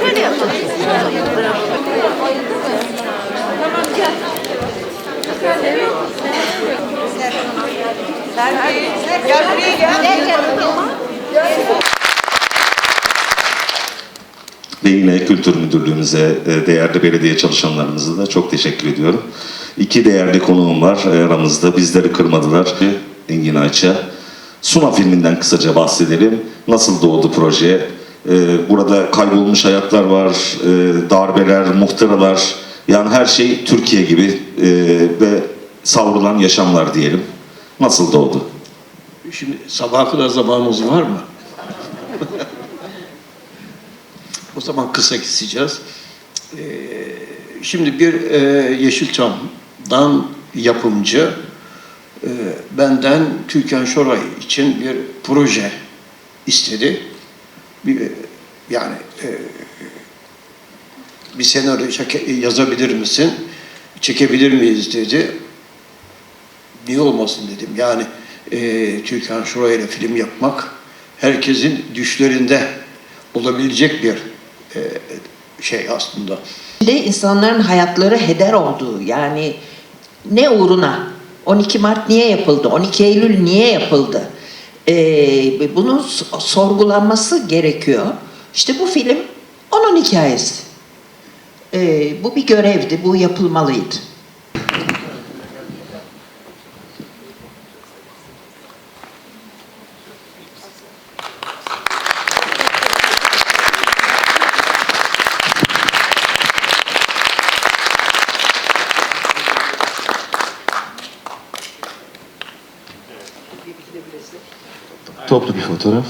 Şöyle yapalım. Gel buraya gel. Gel canım. Ve yine Kültür Müdürlüğümüze, e, değerli belediye çalışanlarımıza da çok teşekkür ediyorum. İki değerli konuğum var e, aramızda. Bizleri kırmadılar. Engin Ayça. Suna filminden kısaca bahsedelim. Nasıl doğdu proje? E, Burada kaybolmuş hayatlar var, e, darbeler, muhtıralar. Yani her şey Türkiye gibi e, ve savrulan yaşamlar diyelim. Nasıl doğdu? Şimdi sabaha kadar zamanımız var mı? o zaman kısa keseceğiz. Ee, şimdi bir e, Yeşilçam'dan yapımcı e, benden Türkan Şoray için bir proje istedi. Bir, e, yani e, bir senaryo yazabilir misin? Çekebilir miyiz dedi. Niye olmasın dedim. Yani e, Türkan Şoray ile film yapmak herkesin düşlerinde olabilecek bir e, şey aslında. de insanların hayatları heder olduğu yani ne uğruna 12 Mart niye yapıldı? 12 Eylül niye yapıldı? Ee, bunun sorgulanması gerekiyor. İşte bu film onun hikayesi. Ee, bu bir görevdi bu yapılmalıydı Toplu bir fotoğraf.